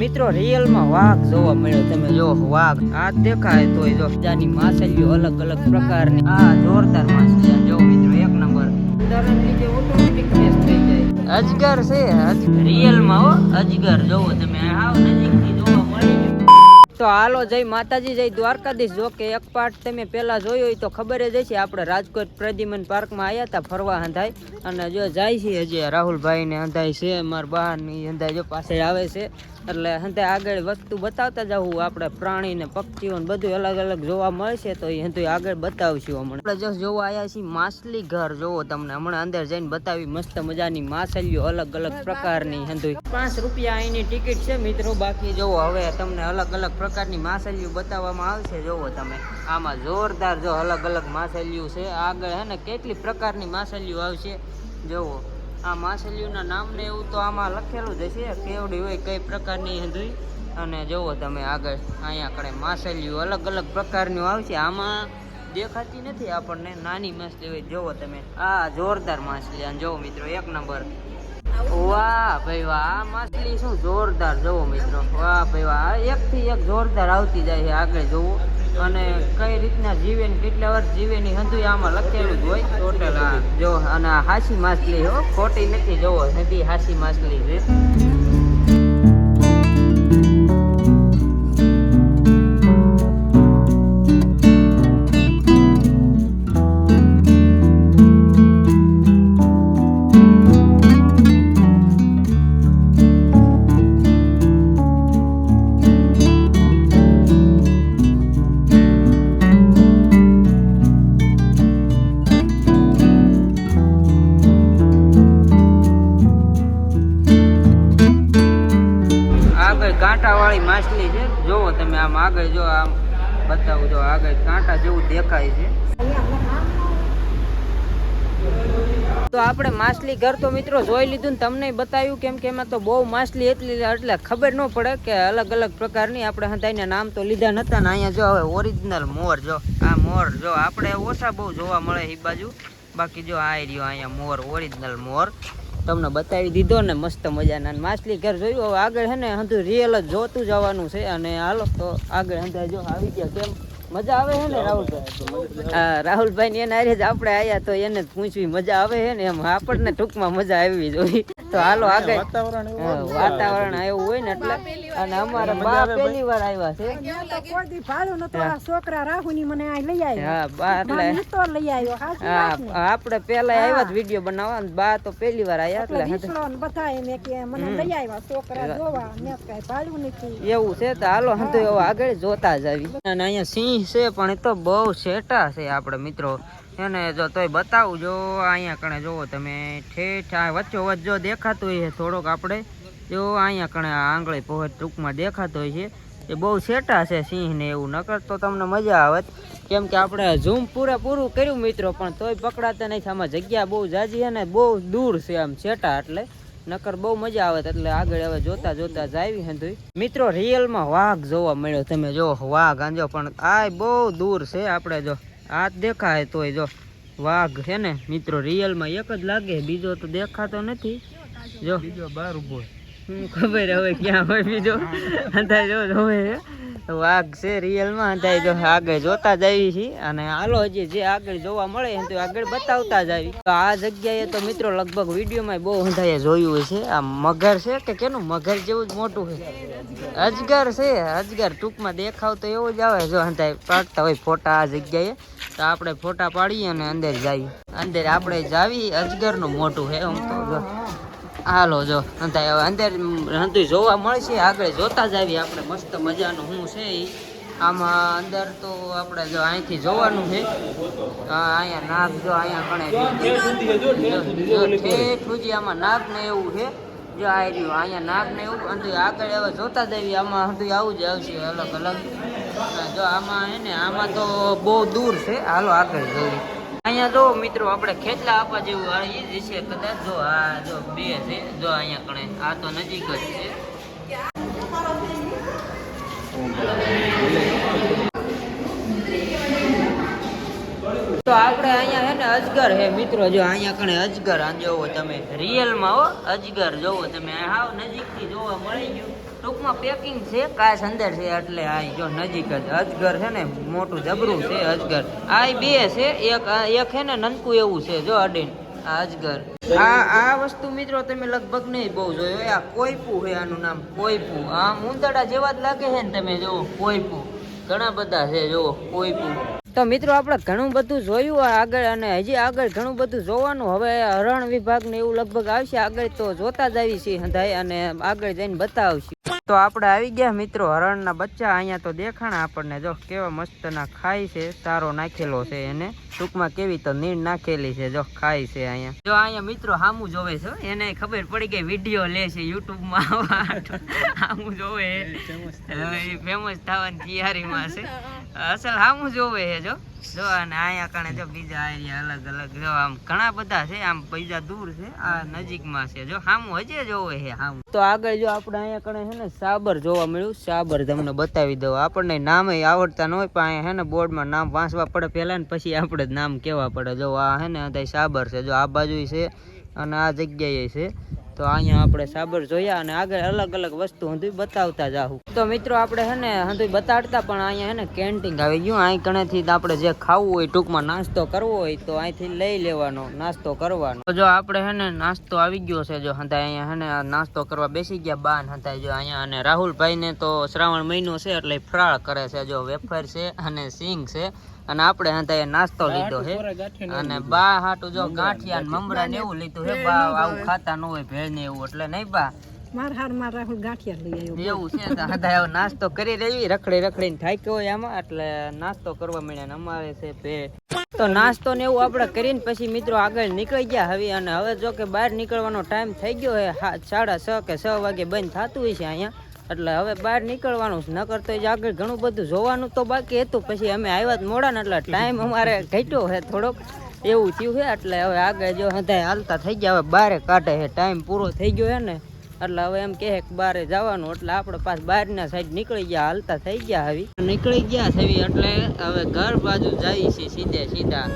મિત્રો રિયલમાં વાઘ જોવા મળ્યો. તમે જો વાઘ આ દેખાય તો જો જાની માછલીઓ અલગ અલગ પ્રકારની. આ જોરદાર માછલી જો મિત્રો, એક નંબર. અજગર છે રિયલમાં હો, અજગર. જોવો તમે, આવ નજીકથી જોવા મળી તો હાલો, જય માતાજી, જય દ્વારકાધીશ. જો કે એક પાર્ટ તમે પેલા જોયો હોય તો ખબર જ છે આપણે રાજકોટ પ્રદ્યુમન પાર્કમાં આવ્યા હતા ફરવા હંધાય. અને જો જાય છે હજી રાહુલભાઈ ને હંધાય છે, મારા બહારની હંધાય જો પાસે આવે છે. એટલે હંતે આગળ વસ્તુ બતાવતા જવું આપણે પ્રાણી ને પક્ષીઓ ને બધું અલગ અલગ જોવા મળશે તો એ હંધુય આગળ બતાવશું હમણાં. આપણે જો જોવા આવ્યા છીએ માછલી ઘર. જોવો તમને હમણાં અંદર જઈને બતાવી મસ્ત મજાની માછલીઓ અલગ અલગ પ્રકારની હંતુ પાંચ રૂપિયા અહીંની ટિકિટ છે મિત્રો બાકી જોવો હવે તમને અલગ અલગ પ્રકારની માછલીઓ બતાવવામાં આવશે. જોવો તમે આમાં જોરદાર જો અલગ અલગ માછલીઓ છે. આગળ હે ને કેટલી પ્રકારની માછલીઓ આવશે? જોવો. આ માછલીઓના નામને એવું તો આમાં લખેલું જ હશે કેવડી હોય કઈ પ્રકારની હંધુય અને જુઓ તમે આગળ, અહીંયા કણે માછલીઓ અલગ અલગ પ્રકારની આવશે. આમાં દેખાતી નથી આપણને, નાની માછલી હોય. જુઓ તમે, આ જોરદાર માછલી અને જોવો મિત્રો, એક નંબર. વાહ ભાઈ વાહ, આ માછલી શું જોરદાર, જોવો મિત્રો. વાહ ભાઈ વાહ એક એકથી એક જોરદાર આવતી જાય છે આગળ જોવું. અને કઈ રીતના જીવે ને કેટલા વર્ષ જીવે ની હંધુય આમાં લખેલું જ હોય. ટોટલ જો, અને હાસી માછલી હો, ખોટી નથી જોવો હજી હાસી માછલી છે. કાંટાવાળી માછલી છે. જોવો તમે આમ આગળ, જો આમ બતાવું, જો આગળ કાંટા જેવું દેખાય છે. તો આપણે માછલી ઘર તો મિત્રો જોઈ લીધું ને તમને બતાવ્યું કેમ કે એમાં તો બહુ માછલી એટલી એટલે ખબર ન પડે કે અલગ અલગ પ્રકારની આપણે હંતાઈને નામ તો લીધા નતા ને અહીંયા જો હવે ઓરિજિનલ મોર જો, આ મોર જો, આપણે ઓછા બહુ જોવા મળે એ બાજુ. બાકી જો આ રહ્યો અહીંયા મોર ઓરિજિનલ મોર. તમને બતાવી દીધો ને મસ્ત મજાના. માછલી ઘર જોયું હવે આગળ છે ને હંધું રિયલ જ જોતું જવાનું છે. અને હાલો તો આગળ હંધા જો આવી ગયા કેમ? મજા આવે છે ને રાહુલભાઈ? હા રાહુલભાઈ ને એના જ આપણે આયા તો એને પૂછવી મજા આવે છે ને એમ. આપણને ટૂંકમાં મજા આવી જોઈએ તો હાલો આગળ. હા, વાતાવરણ એવું હોય ને એટલે અને અમારા બા પહેલી વાર આવ્યા છે. તો કોઈ દી ભાડું નતું આ છોકરા રાહુની મને આ લઈ આવ્યો હા બા એટલે તો લઈ આવ્યો. હા આપણે પેલા આવ્યા જ વીડિયો બનાવવા અને બા તો પહેલી વાર આવ્યા એટલે વિસલો ને બધા એમ કે મને લઈ આવ્યા છોકરા જોવા મેં કઈ ભાડું નથી. એવું છે તો હાલો હંતો એવો આગળ જોતા જ આવી અને અહીંયા સિંહ છે પણ એ તો બહુ સેટા છે આપણે મિત્રો. એને જો તોય બતાવું જો અહીંયા કણે જોવો તમે. ઠેઠ આ વચ્ચો વચ્ચ જો દેખાતું હોય થોડોક આપણે. જો અહીંયા કણે આંગળે પહોંચ ટૂંકમાં દેખાતો હોય છે. એ બહુ સેટા છે સિંહ ને એવું. નકર તો તમને મજા આવે કેમ કે આપણે ઝૂમ પૂરેપૂરું કર્યું મિત્રો, પણ તોય પકડાતા નથી આમાં જગ્યા બહુ જાજી છે ને, બહુ દૂર છે આમ સેટા એટલે. નકર બહુ મજા આવે એટલે આગળ હવે જોતા જોતા જ આવી હતું મિત્રો, રિયલમાં વાઘ જોવા મળ્યો. તમે જો, વાઘ આંજો પણ આ બહુ દૂર છે આપણે જો. આ દેખાય તોય જો. વાઘ છે ને, મિત્રો, રિયલમાં એક જ લાગે. બીજો તો દેખાતો નથી. જો. બીજો બાર ઊભો હું ખબર હવે ક્યાં હોય બીજો? અંદાજ જો હવે વાઘ છે રિયલમાં અંદાજ જો આગળ જોતા જઈએ છીએ. અને હાલો હજી જે આગળ જોવા મળે તો આગળ બતાવતા જ તો આ જગ્યાએ તો મિત્રો લગભગ વિડીયોમાં બહુ હંધાએ જોયું છે. આ મગર છે કે કેનું? મગર જેવું જ મોટું છે. અજગર છે, અજગર. ટૂંકમાં દેખાવ તો એવો જ આવે જો અંધાય પાડતા હોય ફોટા આ જગ્યાએ. તો આપણે ફોટા પાડીએ અને અંદર જઈએ. અંદર આપણે જાવી અજગરનું મોટું છે આમ તો હાલો જો અંદર હંતુ જોવા મળશે આગળ જોતા જ આવીએ આપણે મસ્ત મજાનું શું છે એ આમાં અંદર તો આપણે જો અહીંથી જોવાનું છે. અહીંયા નાગ જો અહીંયા કણે સુધી આમાં નાગ ને એવું છે. જો આ રહ્યું, અહીંયા નાગ ને એવું અંતુ આગળ એવા જોતા જ આવીએ. આમાં હંતુ આવું જ આવશે, અલગ અલગ. જો આમાં હે ને, આમાં તો બહુ દૂર છે. હાલો, આગળ જોઈએ. અહીંયા જો મિત્રો, આપણે ખેતલા આપવા જેવું આ ઈ જ છે કદાચ. જો આ જો બે છે, જો અહીંયા કણે, આ તો નજીક જ છે. તો આપણે અહીંયા હે ને અજગર હે મિત્રો, જો અહીંયા કણે અજગર આ જોવો તમે રિયલમાં હો, અજગર જોવો તમે. હાવ નજીકથી જોવા મળી ગયું. ટૂંકમાં પેકિંગ છે કાચ અંદર છે, એટલે આ જો નજીક જ અજગર છે ને, મોટું જબરું છે અજગર. આ બે છે, એક એક છે ને, નનકું એવું છે, જો અડીન. અજગર. આ આ વસ્તુ મિત્રો તમે લગભગ નહીં બહુ જોયો. આ કોઈપું છે આનું નામ કોઈપું આ મુંદડા જેવા જ લાગે છે ને તમે જુઓ કોઈપું ઘણા બધા છે, જુઓ કોઈપું તો મિત્રો આપણે ઘણું બધું જોયું આગળ અને હજી આગળ ઘણું બધું જોવાનું. હવે હરણ વિભાગ ને એવું લગભગ આવશે. આગળ તો જોતા જ આવી છીએ હંધાય અને આગળ જઈને બતાવશું. તો આપણે આવી ગયા મિત્રો. હરણના બચ્ચા અહીંયા તો દેખાણા આપણને. જો કેવા મસ્તના ખાય છે સારો નાખેલો છે એને. ટૂંકમાં કેવી તો નીણ નાખેલી છે જો ખાય છે અહીંયા. જો અહીંયા મિત્રો હામું જોવે છે. એને ખબર પડી ગઈ વીડિયો લે છે યુટ્યુબમાં. માં હામું જોવે. ફેમસ થવાની તૈયારીમાં છે. અસલ હામું જોવે છે જો. જો અને અહીંયા કણે જો બીજા એરિયા અલગ અલગ જો આમ ઘણા બધા છે, આમ બીજા દૂર છે, આ નજીકમાં છે. જો હામું હજે જોવે છે હામું. તો આગળ જો આપણે અહીંયા કણે છે ને સાબર જોવા મળ્યું. સાબર તમને બતાવી દઉં. આપણને નામે આવડતા ન હોય પણ અહીંયા છે ને બોર્ડમાં નામ વાંચવા પડે પહેલાં ને પછી આપણે નામ કહેવા પડે. જો આ છે ને અત્યારે સાબર છે, જો આ બાજુ છે અને આ જગ્યાએ છે. તો અહીંયા આપણે સાબર જોયા અને આગળ અલગ અલગ વસ્તુ હંધુય બતાવતા જાહું. તો મિત્રો આપણે હે ને હંધુય બતાડતા પણ અહીંયા હે ને કેન્ટીન આવી ગયું. અહીં કણેથી આપણે જે ખાવું હોય ટૂંકમાં નાસ્તો કરવો હોય તો અહીંથી લઈ લેવાનો, નાસ્તો કરવાનો. જો આપણે હે ને નાસ્તો આવી ગયો છે જો હંતા અહીંયા હે ને નાસ્તો કરવા બેસી ગયા બાન હતા જો અહીંયા અને રાહુલભાઈ ને તો શ્રાવણ મહિનો છે એટલે ફરાળ કરે છે જો વેફર છે અને સિંગ છે. અને આપણે હતા નાસ્તો લીધો છે અને બા હાટુ જો ગાંઠિયા ને મમરા ને એવું લીધું હે બા આવું ખાતા ન હોય ભેળ ને એવું એટલે નહીં બા. માર હાર માર રાહુલ ગાંઠિયા લઈ આવ્યો એવું છે તો હતા એવો નાસ્તો કરી લેવી રખડી ને થાક્યો હોય આમાં એટલે નાસ્તો કરવા મળ્યા ને અમારે છે ભેળ તો નાસ્તો ને એવું આપણે કરીને પછી મિત્રો આગળ નીકળી ગયા હવે અને હવે જો કે બહાર નીકળવાનો ટાઈમ થઈ ગયો હે સાડા છ કે છ વાગે બંધ થતું હોય છે અહીંયા. એટલે હવે બહાર નીકળવાનું છે નકર તો આગળ ઘણું બધું જોવાનું તો બાકી હતું. પછી અમે આવ્યા જ મોડા ને એટલે ટાઈમ અમારે ઘટ્યો છે થોડોક. એવું થયું છે એટલે હવે આગળ જો હધાય હાલતા થઈ ગયા, હવે બારે કાઢે છે ટાઈમ પૂરો થઈ ગયો છે ને. એટલે હવે એમ કહે કે બારે જવાનું, એટલે આપણે પાછ બહારના સાઈડ નીકળી ગયા, હાલતા થઈ ગયા હવે. નીકળી ગયા છે એટલે હવે ઘર બાજુ જઈએ છીએ સીધે સીધા.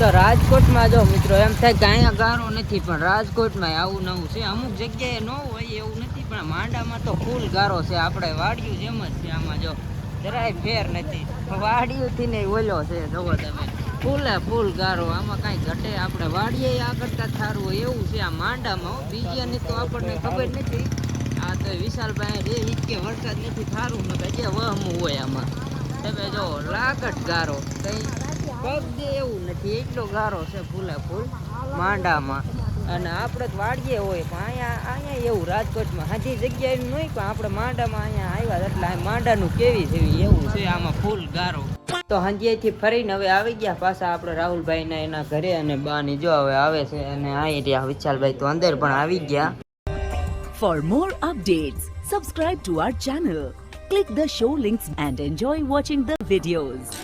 તો રાજકોટમાં જો મિત્રો, એમ થાય કે અહીંયા ગારો નથી, પણ રાજકોટમાં આવું નવું છે. અમુક જગ્યાએ ન હોય એવું નથી, પણ માંડામાં તો ફૂલ ગારો છે. આપણે વાડિયું જેમ જ છે, આમાં જો જરાય ફેર નથી. વાડિયુંથી ને ઓલો છે જોવો તમે. ફૂલે ફૂલ ગારો, આમાં કાંઈ ઘટે. આપણે વાડીએ આ કરતાં સારું હોય એવું છે. આ માંડામાં. બીજાની તો આપણને ખબર નથી. આ તો વિશાલભાઈ રે કે વરસાદ નથી સારું ને જે વહમું હોય આમાં. તમે જો લાકટ ગારો કઈ પગ એવું નથી. એટલો ગારો છે ફૂલે ફૂલ, માંડામાં. અને આપણે વાડીએ હોય, પણ અહીંયા અહીંયા એવું રાજકોટમાં હાજી જગ્યાએ નહીં, પણ આપણે માંડામાં અહીંયા આવ્યા એટલે માંડાનું કેવી જેવી એવું છે, આમાં ફૂલ ગારો. તો હાંજેથી ફરીને હવે આવી ગયા પાછા આપણે રાહુલભાઈ ના એના ઘરે અને બાની જો હવે આવે છે, અને આ રહ્યા વિશાલભાઈ તો અંદર પણ આવી ગયા. For more updates subscribe to our channel click the show links and enjoy watching the videos.